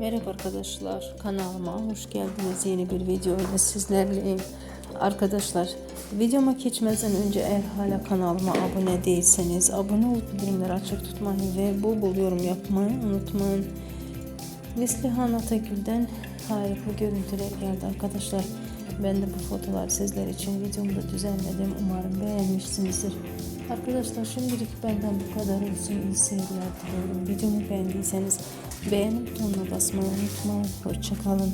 Merhaba arkadaşlar kanalıma hoş geldiniz. Yeni bir video ile sizlerleyim. Arkadaşlar videoma geçmeden önce eğer hala kanalıma abone değilseniz abone olup bildirimleri açık tutmayı ve bol bol yorum yapmayı unutmayın. Neslihan Atagül'den harika görüntüler geldi arkadaşlar. Ben de bu fotoğrafları sizler için videomda düzenledim. Umarım beğenmişsinizdir Arkadaşlar şimdilik benden bu kadar olsun. İyi seyirler diliyorum. Videomu beğendiyseniz beğeni butonuna basmayı unutmayın. Hoşçakalın